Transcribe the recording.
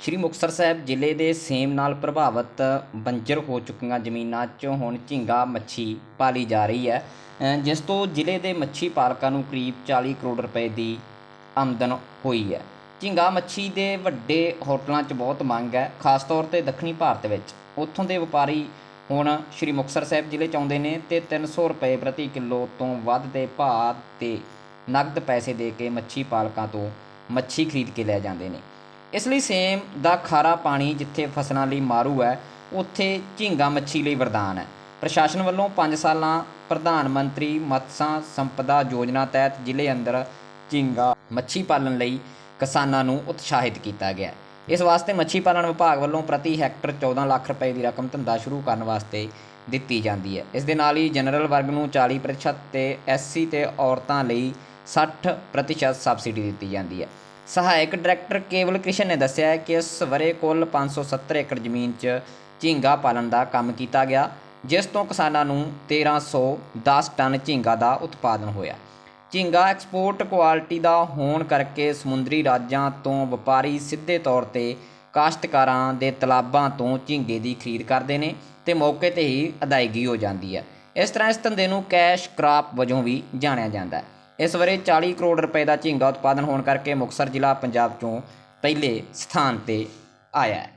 ਸ਼੍ਰੀ ਮੁਕਤਸਰ ਸਾਹਿਬ ਜ਼ਿਲ੍ਹੇ ਦੇ ਸੇਮ ਨਾਲ ਪ੍ਰਭਾਵਿਤ ਬੰਜਰ ਹੋ ਚੁੱਕੀਆਂ ਜ਼ਮੀਨਾਂ 'ਚ ਹੁਣ ਝੀਂਗਾ ਮੱਛੀ ਪਾਲੀ ਜਾ ਰਹੀ ਹੈ ਜਿਸ ਤੋਂ ਜ਼ਿਲ੍ਹੇ ਦੇ ਮੱਛੀ ਪਾਲਕਾਂ ਨੂੰ ਕਰੀਬ 40 ਕਰੋੜ ਰੁਪਏ ਦੀ ਆਮਦਨ ਹੋਈ ਹੈ। ਝੀਂਗਾ ਮੱਛੀ ਦੇ ਵੱਡੇ ਹੋਟਲਾਂ 'ਚ ਬਹੁਤ ਮੰਗ ਹੈ, ਖਾਸ ਤੌਰ ਤੇ ਦੱਖਣੀ ਭਾਰਤ ਵਿੱਚ। ਉੱਥੋਂ ਦੇ ਵਪਾਰੀ ਹੁਣ ਸ਼੍ਰੀ ਮੁਕਤਸਰ ਸਾਹਿਬ ਜ਼ਿਲ੍ਹੇ 'ਚ ਆਉਂਦੇ ਨੇ ਤੇ 300 ਰੁਪਏ ਪ੍ਰਤੀ ਕਿਲੋ ਤੋਂ ਵੱਧ ਦੇ ਭਾਅ ਤੇ ਨਗਦ ਪੈਸੇ ਦੇ ਕੇ ਮੱਛੀ ਪਾਲਕਾਂ ਤੋਂ ਮੱਛੀ ਖਰੀਦ ਕੇ ਲੈ ਜਾਂਦੇ ਨੇ। ਇਸ ਲਈ ਸੇਮ ਦਾ ਖਾਰਾ ਪਾਣੀ ਜਿੱਥੇ ਫਸਲਾਂ ਲਈ ਮਾਰੂ ਹੈ, ਉੱਥੇ ਝੀਂਗਾ ਮੱਛੀ ਲਈ ਵਰਦਾਨ ਹੈ। ਪ੍ਰਸ਼ਾਸਨ ਵੱਲੋਂ 5 ਸਾਲਾਂ ਪ੍ਰਧਾਨ ਮੰਤਰੀ ਮਤਸਾ ਸੰਪਦਾ ਯੋਜਨਾ ਤਹਿਤ ਜ਼ਿਲ੍ਹੇ ਅੰਦਰ ਝੀਂਗਾ ਮੱਛੀ ਪਾਲਣ ਲਈ ਕਿਸਾਨਾਂ ਨੂੰ ਉਤਸ਼ਾਹਿਤ ਕੀਤਾ ਗਿਆ ਇਸ ਵਾਸਤੇ ਮੱਛੀ ਪਾਲਣ ਵਿਭਾਗ ਵੱਲੋਂ ਪ੍ਰਤੀ ਹੈਕਟਰ 14 ਲੱਖ ਰੁਪਏ ਦੀ ਰਕਮ ਧੰਦਾ ਸ਼ੁਰੂ ਕਰਨ ਵਾਸਤੇ ਦਿੱਤੀ ਜਾਂਦੀ ਹੈ। ਇਸ ਦੇ ਨਾਲ ਹੀ ਜਨਰਲ ਵਰਗ ਨੂੰ 40% ਤੇ ਐਸਸੀ ਤੇ ਔਰਤਾਂ ਲਈ 60% ਸਬਸਿਡੀ ਦਿੱਤੀ ਜਾਂਦੀ ਹੈ। ਸਹਾਇਕ ਡਾਇਰੈਕਟਰ ਕੇਵਲ ਕ੍ਰਿਸ਼ਨ ਨੇ ਦੱਸਿਆ ਹੈ ਕਿ ਇਸ ਵਰੇ ਕੁੱਲ 570 ਏਕੜ ਜ਼ਮੀਨ 'ਚ ਝੀਂਗਾ ਪਾਲਣ ਦਾ ਕੰਮ ਕੀਤਾ ਗਿਆ, ਜਿਸ ਤੋਂ ਕਿਸਾਨਾਂ ਨੂੰ 1310 ਟਨ ਝੀਂਗਾ ਦਾ ਉਤਪਾਦਨ ਹੋਇਆ। ਝੀਂਗਾ ਐਕਸਪੋਰਟ ਕੁਆਲਿਟੀ ਦਾ ਹੋਣ ਕਰਕੇ ਸਮੁੰਦਰੀ ਰਾਜਾਂ ਤੋਂ ਵਪਾਰੀ ਸਿੱਧੇ ਤੌਰ ਤੇ ਕਾਸ਼ਤਕਾਰਾਂ ਦੇ ਤਲਾਬਾਂ ਤੋਂ ਝੀਂਗੇ ਦੀ ਖਰੀਦ ਕਰਦੇ ਨੇ ਤੇ ਮੌਕੇ ਤੇ ਹੀ ਅਦਾਇਗੀ ਹੋ ਜਾਂਦੀ ਹੈ। ਇਸ ਤਰ੍ਹਾਂ ਇਸ ਧੰਦੇ ਨੂੰ ਕੈਸ਼ ਕ੍ਰਾਪ ਵਜੋਂ ਵੀ ਜਾਣਿਆ ਜਾਂਦਾ ਹੈ। ਇਸ ਵਰੇ 40 ਕਰੋੜ ਰੁਪਏ ਦਾ ਝੀਂਗਾ ਉਤਪਾਦਨ ਹੋਣ ਕਰਕੇ ਮੁਕਤਸਰ ਜ਼ਿਲ੍ਹਾ ਪੰਜਾਬ ਚੋਂ ਪਹਿਲੇ ਸਥਾਨ ਤੇ ਆਇਆ ਹੈ।